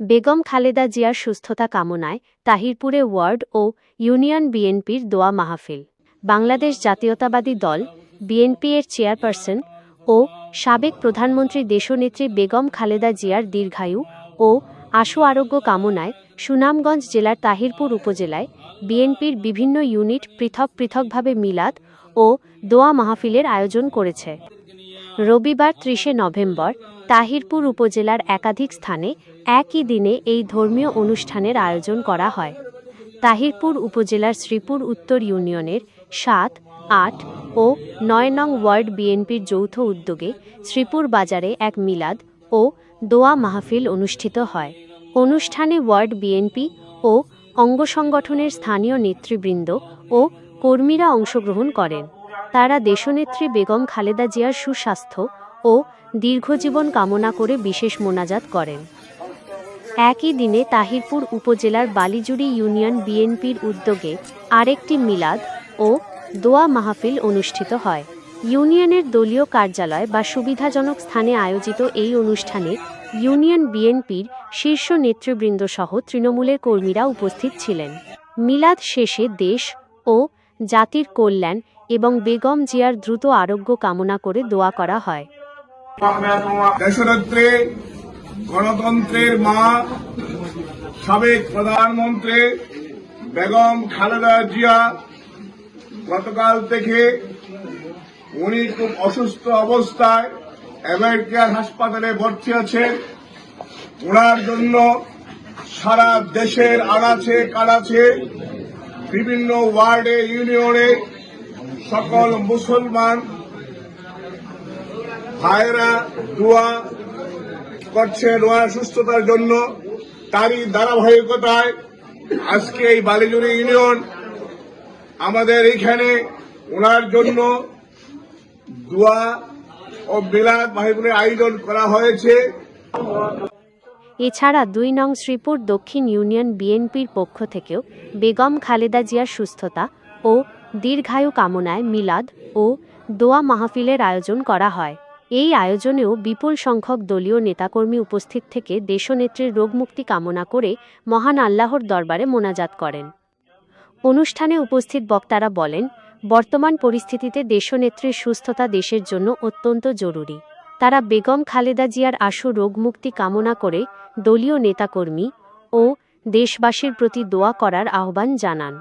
বেগম খালেদা জিয়ার সুস্থতা কামনায় তাহিরপুরে ওয়ার্ড ও ইউনিয়ন বিএনপির দোয়া মাহফিল। বাংলাদেশ জাতীয়তাবাদী দল, বিএনপি এর চেয়ারপারসন ও সাবেক প্রধানমন্ত্রী দেশনেত্রী বেগম খালেদা জিয়ার দীর্ঘায়ু ও আশু আরোগ্য কামনায় সুনামগঞ্জ জেলার তাহিরপুর উপজেলায় বিএনপির বিভিন্ন ইউনিট পৃথক পৃথকভাবে মিলাদ ও দোয়া মাহফিলের আয়োজন করেছে। রবিবার ত্রিশে নভেম্বর, তাহিরপুর উপজেলার একাধিক স্থানে একই দিনে এই ধর্মীয় অনুষ্ঠানের আয়োজন করা হয়। তাহিরপুর উপজেলার শ্রীপুর উত্তর ইউনিয়নের সাত, আট ও নয় নং ওয়ার্ড বিএনপির যৌথ উদ্যোগে শ্রীপুর বাজারে এক মিলাদ ও দোয়া মাহফিল অনুষ্ঠিত হয়। অনুষ্ঠানে ওয়ার্ড বিএনপি ও অঙ্গ সংগঠনের স্থানীয় নেতৃবৃন্দ ও কর্মীরা অংশগ্রহণ করেন। তারা দেশনেত্রী বেগম খালেদা জিয়ার সুস্বাস্থ্য ও দীর্ঘজীবন কামনা করে বিশেষ মোনাজাত করেন। একই দিনে তাহিরপুর উপজেলার বালিজুড়ি ইউনিয়ন বিএনপির উদ্যোগে আরেকটি মিলাদ ও দোয়া মাহফিল অনুষ্ঠিত হয়। ইউনিয়নের দলীয় কার্যালয় বা সুবিধাজনক স্থানে আয়োজিত এই অনুষ্ঠানে ইউনিয়ন বিএনপির শীর্ষ নেতৃবৃন্দ সহ তৃণমূলের কর্মীরা উপস্থিত ছিলেন। মিলাদ শেষে দেশ ও জাতির কল্যাণ এবং বেগম জিয়ার দ্রুত আরোগ্য কামনা করে দোয়া করা হয়। গণতন্ত্রের মা, সাবেক প্রধানমন্ত্রী বেগম খালেদা জিয়া, গতকাল থেকে উনি খুব অসুস্থ অবস্থায় আমেরিকার হাসপাতালে ভর্তি আছেন। ওনার জন্য সারা দেশের আনাচে কানাচে বিভিন্ন ওয়ার্ডে, ইউনিয়নে সকল মুসলমান ভাইরা দোয়া করছেন ওনার সুস্থতার জন্য। তারই ধারাবাহিকতায় আজকে এই বালিজুরি ইউনিয়ন আমাদের এখানে ওনার জন্য দোয়া ও বিলাদ মাহিবুলের আয়োজন করা হয়েছে। এছাড়া দুই নং শ্রীপুর দক্ষিণ ইউনিয়ন বিএনপির পক্ষ থেকেও বেগম খালেদা জিয়ার সুস্থতা ও দীর্ঘায়ু কামনায় মিলাদ ও দোয়া মাহফিলের আয়োজন করা হয়। এই আয়োজনেও বিপুল সংখ্যক দলীয় নেতাকর্মী উপস্থিত থেকে দেশনেত্রীর রোগমুক্তি কামনা করে মহান আল্লাহর দরবারে মোনাজাত করেন। অনুষ্ঠানে উপস্থিত বক্তারা বলেন, বর্তমান পরিস্থিতিতে দেশনেত্রীর সুস্থতা দেশের জন্য অত্যন্ত জরুরি। তারা বেগম খালেদা জিয়ার আশু রোগমুক্তি কামনা করে দলীয় নেতাকর্মী ও দেশবাসীর প্রতি দোয়া করার আহ্বান জানান।